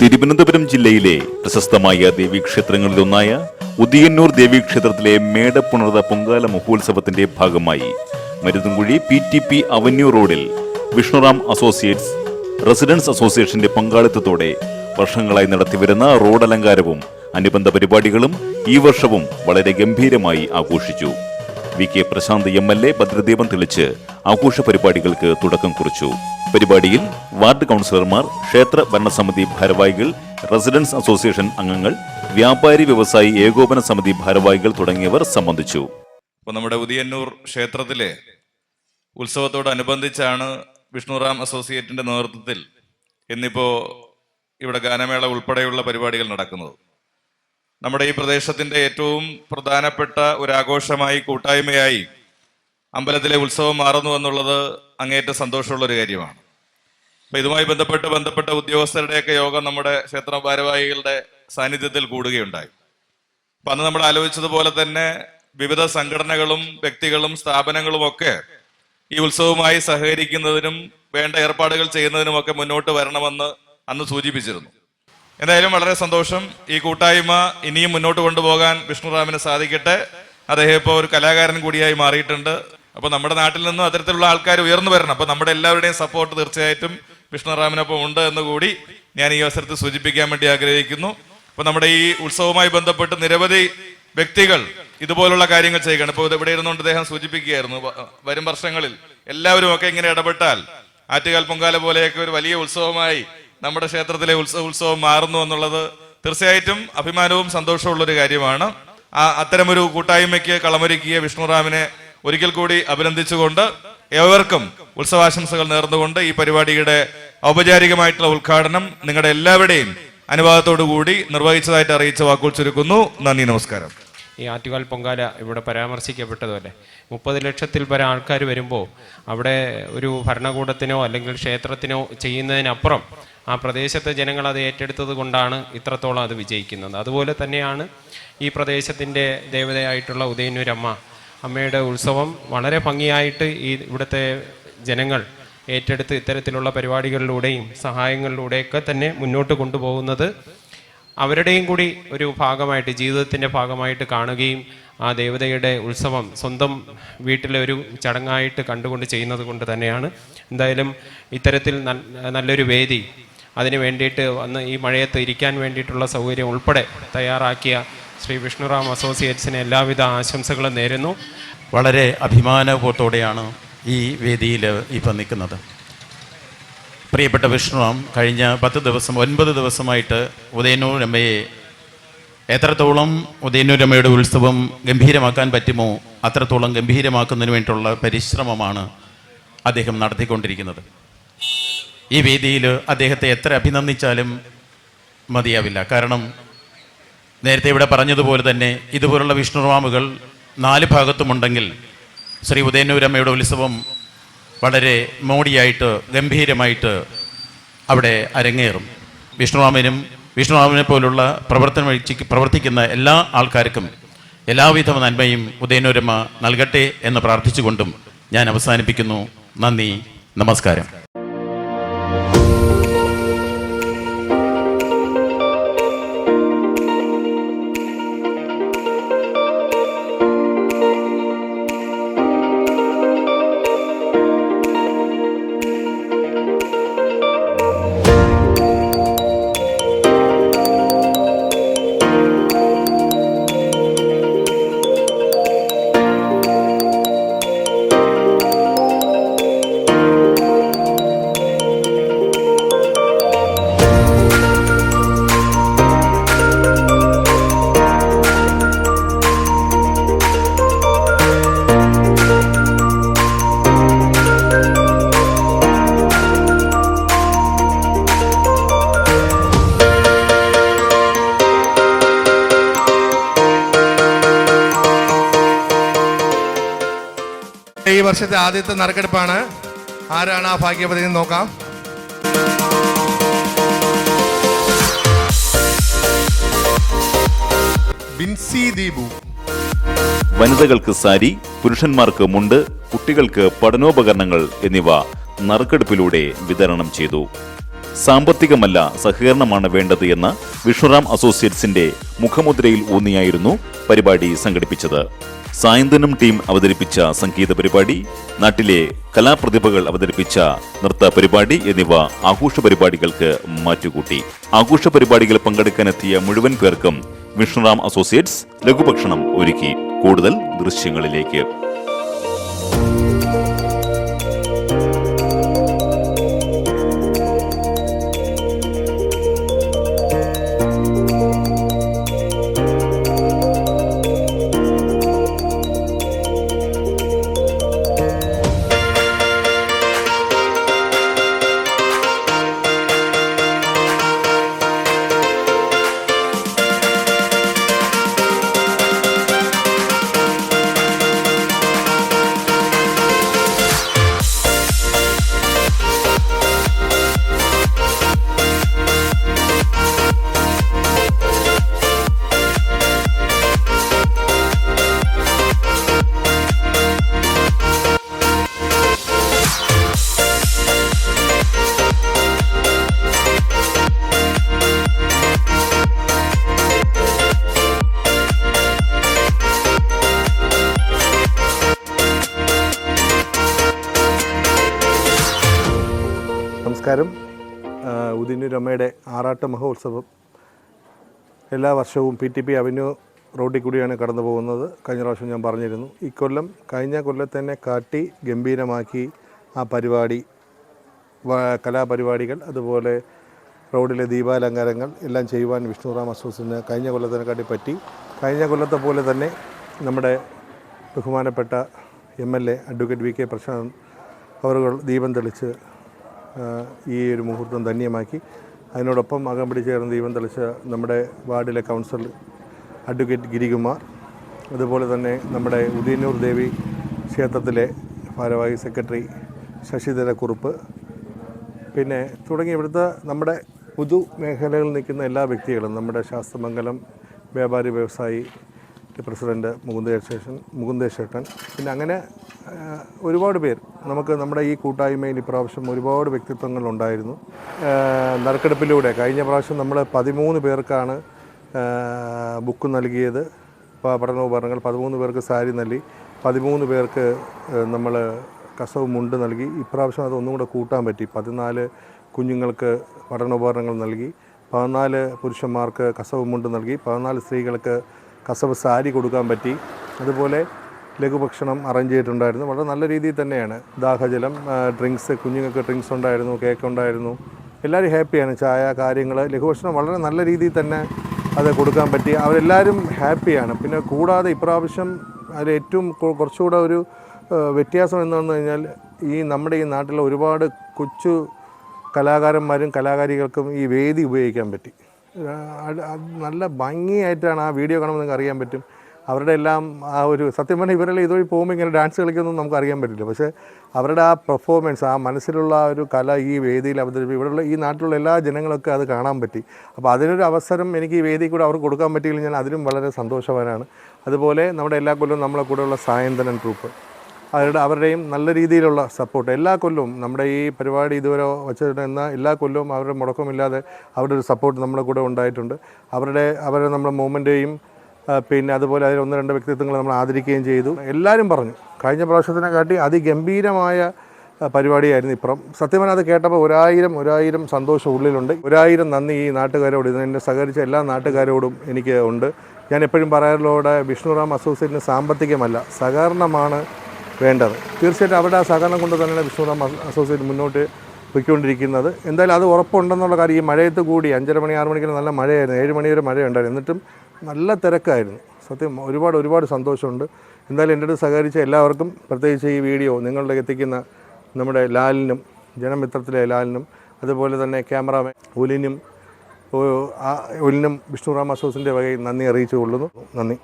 തിരുവനന്തപുരം ജില്ലയിലെ പ്രശസ്തമായ ദേവീക്ഷേത്രങ്ങളിലൊന്നായ ഉദിയന്നൂർ ദേവീക്ഷേത്രത്തിലെ മേടപ്പുണർത പൊങ്കാല മഹോത്സവത്തിന്റെ ഭാഗമായി Maruthumkuzhi P T P avenue റോഡിൽ വിഷ്ണുറാം അസോസിയേറ്റ്സ് റെസിഡൻസ് അസോസിയേഷന്റെ പങ്കാളിത്തത്തോടെ വർഷങ്ങളായി നടത്തിവരുന്ന റോഡ് അലങ്കാരവും അനുബന്ധ പരിപാടികളും ഈ വർഷവും വളരെ ഗംഭീരമായി ആഘോഷിച്ചു. V K Prashanth M L A ഭദ്രദീപം തെളിച്ച് ആഘോഷ പരിപാടികൾക്ക് തുടക്കം കുറിച്ചു. പരിപാടിയിൽ വാർഡ് കൗൺസിലർമാർ ക്ഷേത്ര ഭരണസമിതി ഭാരവാഹികൾ റെസിഡൻസ് അസോസിയേഷൻ അംഗങ്ങൾ വ്യാപാരി വ്യവസായി ഏകോപന സമിതി ഭാരവാഹികൾ തുടങ്ങിയവർ സംബന്ധിച്ചു. അപ്പോൾ നമ്മുടെ ഉദയന്നൂർ ക്ഷേത്രത്തിലെ ഉത്സവത്തോടനുബന്ധിച്ചാണ് വിഷ്ണുറാം അസോസിയേറ്റിന്റെ നേതൃത്വത്തിൽ ഇന്നിപ്പോ ഇവിടെ ഗാനമേള ഉൾപ്പെടെയുള്ള പരിപാടികൾ നടക്കുന്നത്. നമ്മുടെ ഈ പ്രദേശത്തിന്റെ ഏറ്റവും പ്രധാനപ്പെട്ട ഒരു ആഘോഷമായി കൂട്ടായ്മയായി അമ്പലത്തിലെ ഉത്സവം മാറുന്നു എന്നുള്ളത് അങ്ങേറ്റ സന്തോഷമുള്ള ഒരു കാര്യമാണ്. അപ്പൊ ഇതുമായി ബന്ധപ്പെട്ട് ബന്ധപ്പെട്ട ഉദ്യോഗസ്ഥരുടെയൊക്കെ യോഗം നമ്മുടെ ക്ഷേത്ര ഭാരവാഹികളുടെ സാന്നിധ്യത്തിൽ കൂടുകയുണ്ടായി. അപ്പൊ അന്ന് നമ്മൾ ആലോചിച്ചതുപോലെ തന്നെ വിവിധ സംഘടനകളും വ്യക്തികളും സ്ഥാപനങ്ങളും ഒക്കെ ഈ ഉത്സവവുമായി സഹകരിക്കുന്നതിനും വേണ്ട ഏർപ്പാടുകൾ ചെയ്യുന്നതിനുമൊക്കെ മുന്നോട്ട് വരണമെന്ന് അന്ന് സൂചിപ്പിച്ചിരുന്നു. എന്തായാലും വളരെ സന്തോഷം. ഈ കൂട്ടായ്മ ഇനിയും മുന്നോട്ട് കൊണ്ടുപോകാൻ വിഷ്ണുറാമിന് സാധിക്കട്ടെ. അദ്ദേഹം ഇപ്പോൾ ഒരു കലാകാരൻ കൂടിയായി മാറിയിട്ടുണ്ട്. അപ്പോൾ നമ്മുടെ നാട്ടിൽ നിന്നും അത്തരത്തിലുള്ള ആൾക്കാർ ഉയർന്നു വരണം. അപ്പോൾ നമ്മുടെ എല്ലാവരുടെയും സപ്പോർട്ട് തീർച്ചയായിട്ടും വിഷ്ണുറാമിനൊപ്പം ഉണ്ട് എന്ന് കൂടി ഞാൻ ഈ അവസരത്തിൽ സൂചിപ്പിക്കാൻ വേണ്ടി ആഗ്രഹിക്കുന്നു. അപ്പോൾ നമ്മുടെ ഈ ഉത്സവവുമായി ബന്ധപ്പെട്ട് നിരവധി വ്യക്തികൾ ഇതുപോലുള്ള കാര്യങ്ങൾ ചെയ്യുകയാണ്. ഇപ്പോൾ ഇവിടെ ഇരുന്നുകൊണ്ട് അദ്ദേഹം സൂചിപ്പിക്കുകയായിരുന്നു. വരും വർഷങ്ങളിൽ എല്ലാവരും ഒക്കെ ഇങ്ങനെ ഇടപെട്ടാൽ ആറ്റുകാൽ പൊങ്കാല പോലെയൊക്കെ ഒരു വലിയ ഉത്സവമായി നമ്മുടെ ക്ഷേത്രത്തിലെ ഉത്സവ ഉത്സവം മാറുന്നു എന്നുള്ളത് തീർച്ചയായിട്ടും അഭിമാനവും സന്തോഷവും ഒരു കാര്യമാണ്. ആ അത്തരമൊരു കൂട്ടായ്മയ്ക്ക് കളമൊരുക്കിയ വിഷ്ണുറാമിനെ ഒരിക്കൽ കൂടി അഭിനന്ദിച്ചുകൊണ്ട് ഏവർക്കും ഉത്സവാശംസകൾ നേർന്നുകൊണ്ട് ഈ പരിപാടിയുടെ ഔപചാരികമായിട്ടുള്ള ഉദ്ഘാടനം നിങ്ങളുടെ എല്ലാവരുടെയും അനുവാദത്തോടു കൂടി നിർവഹിച്ചതായിട്ട് അറിയിച്ച വാക്കുകൾ ചുരുക്കുന്നു. നന്ദി നമസ്കാരം. ഈ ആറ്റുകാൽ പൊങ്കാല ഇവിടെ പരാമർശിക്കപ്പെട്ടതുമല്ലേ മുപ്പത് ലക്ഷത്തിൽ പരം ആൾക്കാർ വരുമ്പോൾ അവിടെ ഒരു ഭരണകൂടത്തിനോ അല്ലെങ്കിൽ ക്ഷേത്രത്തിനോ ചെയ്യുന്നതിനപ്പുറം ആ പ്രദേശത്തെ ജനങ്ങൾ അത് ഏറ്റെടുത്തത് കൊണ്ടാണ് ഇത്രത്തോളം അത് വിജയിക്കുന്നത്. അതുപോലെ തന്നെയാണ് ഈ പ്രദേശത്തിന്റെ ദേവതയായിട്ടുള്ള ഉദയനൂരമ്മ അമ്മയുടെ ഉത്സവം വളരെ ഭംഗിയായിട്ട് ഈ ഇവിടുത്തെ ജനങ്ങൾ ഏറ്റെടുത്ത് ഇത്തരത്തിലുള്ള പരിപാടികളിലൂടെയും സഹായങ്ങളിലൂടെയൊക്കെ തന്നെ മുന്നോട്ട് കൊണ്ടുപോകുന്നത് അവരുടെയും കൂടി ഒരു ഭാഗമായിട്ട് ജീവിതത്തിന്റെ ഭാഗമായിട്ട് കാണുകയും ആ ദേവതയുടെ ഉത്സവം സ്വന്തം വീട്ടിലെ ഒരു ചടങ്ങായിട്ട് കണ്ടുകൊണ്ട് ചെയ്യുന്നത് കൊണ്ട് തന്നെയാണ്. എന്തായാലും ഇത്തരത്തിൽ നല്ലൊരു വേദി അതിന് വേണ്ടിയിട്ട് വന്ന് ഈ മഴയത്ത് ഇരിക്കാൻ വേണ്ടിയിട്ടുള്ള സൗകര്യം ഉൾപ്പെടെ തയ്യാറാക്കിയ ശ്രീ വിഷ്ണുറാം അസോസിയേറ്റ്സിന് എല്ലാവിധ ആശംസകളും നേരുന്നു. വളരെ അഭിമാനബോധത്തോടെയാണ് ഈ വേദിയിൽ ഇപ്പം നിൽക്കുന്നത്. പ്രിയപ്പെട്ട വിഷ്ണുറാം കഴിഞ്ഞ പത്ത് ദിവസം ഒൻപത് ദിവസമായിട്ട് ഉദയനൂർ രമയെ എത്രത്തോളം ഉദയനൂർ രമയുടെ ഉത്സവം ഗംഭീരമാക്കാൻ പറ്റുമോ അത്രത്തോളം ഗംഭീരമാക്കുന്നതിന് വേണ്ടിയിട്ടുള്ള പരിശ്രമമാണ് അദ്ദേഹം നടത്തിക്കൊണ്ടിരിക്കുന്നത്. ഈ വേദിയിൽ അദ്ദേഹത്തെ എത്ര അഭിനന്ദിച്ചാലും മതിയാവില്ല. കാരണം നേരത്തെ ഇവിടെ പറഞ്ഞതുപോലെ തന്നെ ഇതുപോലുള്ള വിഷ്ണുറാമുകൾ നാല് ഭാഗത്തുമുണ്ടെങ്കിൽ ശ്രീ ഉദയനൂരമ്മയുടെ ഉത്സവം വളരെ മോടിയായിട്ട് ഗംഭീരമായിട്ട് അവിടെ അരങ്ങേറും. വിഷ്ണുരാമനും വിഷ്ണുരാമനെ പോലുള്ള പ്രവർത്തന പ്രവർത്തിക്കുന്ന എല്ലാ ആൾക്കാർക്കും എല്ലാവിധ നന്മയും ഉദയനോരമ നൽകട്ടെ എന്ന് പ്രാർത്ഥിച്ചുകൊണ്ടും ഞാൻ അവസാനിപ്പിക്കുന്നു. നന്ദി നമസ്കാരം. ഈ വർഷത്തെ ആദ്യത്തെ നറുക്കെടുപ്പാണ്. ആരാണ് ആ ഭാഗ്യപതി എന്ന് നോക്കാം. ബിൻസി ദീപു. വനിതകൾക്ക് സാരി പുരുഷന്മാർക്ക് മുണ്ട് കുട്ടികൾക്ക് പഠനോപകരണങ്ങൾ എന്നിവ നറുക്കെടുപ്പിലൂടെ വിതരണം ചെയ്തു. സാമ്പത്തികമല്ല സഹകരണമാണ് വേണ്ടത് എന്ന വിഷ്ണുറാം അസോസിയേറ്റ്സിന്റെ മുഖമുദ്രയിൽ ഊന്നിയായിരുന്നു പരിപാടി സംഘടിപ്പിച്ചത്. സായന്തനം ടീം അവതരിപ്പിച്ച സംഗീത പരിപാടി നാട്ടിലെ കലാപ്രതിഭകൾ അവതരിപ്പിച്ച നൃത്ത പരിപാടി എന്നിവ ആഘോഷ പരിപാടികൾക്ക് മാറ്റുകൂട്ടി. ആഘോഷ പരിപാടികൾ പങ്കെടുക്കാനെത്തിയ മുഴുവൻ പേർക്കും വിഷ്ണുറാം അസോസിയേറ്റ്സ് ലഘുഭക്ഷണം ഒരുക്കി. കൂടുതൽ ദൃശ്യങ്ങളിലേക്ക്. ആ, രമയുടെ ആറാട്ട് മഹോത്സവം എല്ലാ വർഷവും പി ടി പി അവന്യൂ റോഡിൽ കൂടിയാണ് കടന്നു പോകുന്നത്. കഴിഞ്ഞ പ്രാവശ്യം ഞാൻ പറഞ്ഞിരുന്നു ഇക്കൊല്ലം കഴിഞ്ഞ കൊല്ലത്തന്നെ കാട്ടി ഗംഭീരമാക്കി ആ പരിപാടി കലാപരിപാടികൾ അതുപോലെ റോഡിലെ ദീപാലങ്കാരങ്ങൾ എല്ലാം ചെയ്യുവാൻ വിഷ്ണുറാം അസോസിന് കഴിഞ്ഞ കൊല്ലത്തിനെക്കാട്ടി പറ്റി. കഴിഞ്ഞ കൊല്ലത്തെ പോലെ തന്നെ നമ്മുടെ ബഹുമാനപ്പെട്ട M L A advocate V K Prashanth അവർ ദീപം തെളിച്ച് ഈ ഒരു മുഹൂർത്തം ധന്യമാക്കി. അതിനോടൊപ്പം അകമ്പടി ചേർന്ന് ദീപം തെളിച്ച നമ്മുടെ വാർഡിലെ കൗൺസിൽ അഡ്വക്കേറ്റ് ഗിരികുമാർ അതുപോലെ തന്നെ നമ്മുടെ ഉദയന്നൂർ ദേവി ക്ഷേത്രത്തിലെ ഭാരവാഹി സെക്രട്ടറി ശശിധര കുറുപ്പ് പിന്നെ തുടങ്ങി ഇവിടുത്തെ നമ്മുടെ പൊതു മേഖലകളിൽ നിൽക്കുന്ന എല്ലാ വ്യക്തികളും നമ്മുടെ ശാസ്ത്രമംഗലം വ്യാപാരി വ്യവസായി പ്രസിഡന്റ് മുകുന്ദേശേഷൻ മുകുന്ദേശേട്ടൻ പിന്നെ അങ്ങനെ ഒരുപാട് പേർ. നമുക്ക് നമ്മുടെ ഈ കൂട്ടായ്മയിൽ ഇപ്രാവശ്യം ഒരുപാട് വ്യക്തിത്വങ്ങളുണ്ടായിരുന്നു നറുക്കെടുപ്പിലൂടെ കഴിഞ്ഞ പ്രാവശ്യം നമ്മൾ പതിമൂന്ന് പേർക്കാണ് ബുക്ക് നൽകിയത്. പഠനോപകരണങ്ങൾ പതിമൂന്ന് പേർക്ക് സാരി നൽകി പതിമൂന്ന് പേർക്ക് നമ്മൾ കസവ് മുണ്ട് നൽകി. ഇപ്രാവശ്യം അതൊന്നും കൂടെ കൂട്ടാൻ പറ്റി. പതിനാല് കുഞ്ഞുങ്ങൾക്ക് പഠനോപകരണങ്ങൾ നൽകി പതിനാല് പുരുഷന്മാർക്ക് കസവ് മുണ്ട് നൽകി പതിനാല് സ്ത്രീകൾക്ക് കസവ് സാരി കൊടുക്കാൻ പറ്റി. അതുപോലെ ലഘുഭക്ഷണം അറേഞ്ച് ചെയ്തിട്ടുണ്ടായിരുന്നു. വളരെ നല്ല രീതിയിൽ തന്നെയാണ്. ദാഹജലം ഡ്രിങ്ക്സ് കുഞ്ഞുങ്ങൾക്ക് ഡ്രിങ്ക്സ് ഉണ്ടായിരുന്നു കേക്ക് ഉണ്ടായിരുന്നു. എല്ലാവരും ഹാപ്പിയാണ്. ചായ കാര്യങ്ങൾ ലഘുഭക്ഷണം വളരെ നല്ല രീതിയിൽ തന്നെ അത് കൊടുക്കാൻ പറ്റി. അവരെല്ലാവരും ഹാപ്പിയാണ്. പിന്നെ കൂടാതെ ഇപ്രാവശ്യം അതിൽ ഏറ്റവും കുറച്ചുകൂടെ ഒരു വ്യത്യാസം എന്ന് എന്താണെന്ന് കഴിഞ്ഞാൽ ഈ നമ്മുടെ ഈ നാട്ടിലെ ഒരുപാട് കൊച്ചു കലാകാരന്മാരും കലാകാരികൾക്കും ഈ വേദി ഉപയോഗിക്കാൻ പറ്റി. നല്ല ഭംഗിയായിട്ടാണ് ആ വീഡിയോ കാണുമ്പോൾ നിങ്ങൾക്ക് അറിയാൻ പറ്റും. അവരുടെ എല്ലാം ആ ഒരു സത്യം പറഞ്ഞാൽ ഇവരെല്ലാം ഇതുവഴി പോകുമ്പോൾ ഇങ്ങനെ ഡാൻസ് കളിക്കുന്നൊന്നും നമുക്ക് അറിയാൻ പറ്റില്ല. പക്ഷേ അവരുടെ ആ പെർഫോമൻസ് ആ മനസ്സിലുള്ള ഒരു കല ഈ വേദിയിൽ അവതരിപ്പിക്കും ഇവിടെയുള്ള ഈ നാട്ടിലുള്ള എല്ലാ ജനങ്ങളൊക്കെ അത് കാണാൻ പറ്റി. അപ്പോൾ അതിനൊരു അവസരം എനിക്ക് ഈ വേദിയിൽ കൂടെ അവർക്ക് കൊടുക്കാൻ പറ്റിയില്ല ഞാൻ അതിലും വളരെ സന്തോഷവാനാണ്. അതുപോലെ നമ്മുടെ എല്ലാ കൊല്ലവും നമ്മളെ കൂടെയുള്ള സായന്തനൻ ട്രൂപ്പ് അവരുടെ അവരുടെയും നല്ല രീതിയിലുള്ള സപ്പോർട്ട് എല്ലാ കൊല്ലവും നമ്മുടെ ഈ പരിപാടി ഇതുവരെ വച്ചിരുന്ന എല്ലാ കൊല്ലവും അവരുടെ മുടക്കമില്ലാതെ അവരുടെ ഒരു സപ്പോർട്ട് നമ്മുടെ കൂടെ ഉണ്ടായിട്ടുണ്ട്. അവരുടെ അവരുടെ നമ്മുടെ മൂവ്മെന്റേയും പിന്നെ അതുപോലെ അതിൽ ഒന്ന് രണ്ട് വ്യക്തിത്വങ്ങൾ നമ്മൾ ആദരിക്കുകയും ചെയ്തു. എല്ലാവരും പറഞ്ഞു. കഴിഞ്ഞ പ്രാവശ്യത്തിനെ കാട്ടി അതിഗംഭീരമായ പരിപാടിയായിരുന്നു ഇപ്പുറം. സത്യം അത് കേട്ടപ്പോൾ ഒരായിരം ഒരായിരം സന്തോഷം ഉള്ളിലുണ്ട്. ഒരായിരം നന്ദി ഈ നാട്ടുകാരോട്. ഇതിനെ സഹകരിച്ച എല്ലാ നാട്ടുകാരോടും എനിക്ക് ഉണ്ട്. ഞാൻ എപ്പോഴും പറയാറുള്ളവിടെ വിഷ്ണുറാം അസോസിയേറ്റിന് സാമ്പത്തികമല്ല സഹകരണമാണ് വേണ്ടത്. തീർച്ചയായിട്ടും അവരുടെ ആ സഹകരണം കൊണ്ട് തന്നെയാണ് വിഷ്ണുറാം അസോസിയേറ്റ് മുന്നോട്ട് പോയിക്കൊണ്ടിരിക്കുന്നത്. എന്തായാലും അത് ഉറപ്പുണ്ടെന്നുള്ള കാര്യം ഈ മഴയത്ത് കൂടി അഞ്ചര മണി ആറ് മണിക്ക് നല്ല മഴയായിരുന്നു. ഏഴ് മണി വരെ മഴയുണ്ടായിരുന്നു. എന്നിട്ടും നല്ല തിരക്കായിരുന്നു. സത്യം ഒരുപാട് ഒരുപാട് സന്തോഷമുണ്ട്. എന്തായാലും എന്റെ അടുത്ത് സഹകരിച്ച എല്ലാവർക്കും പ്രത്യേകിച്ച് ഈ വീഡിയോ നിങ്ങളുടെ എത്തിക്കുന്ന നമ്മുടെ ലാലിനും ജനമിത്രത്തിലെ ലാലിനും അതുപോലെ തന്നെ ക്യാമറാമാൻ ഒലിനും ഒലിനും വിഷ്ണുറാം അസോസിന്റെ വകയിൽ നന്ദി അറിയിച്ചു കൊള്ളുന്നു നന്ദി.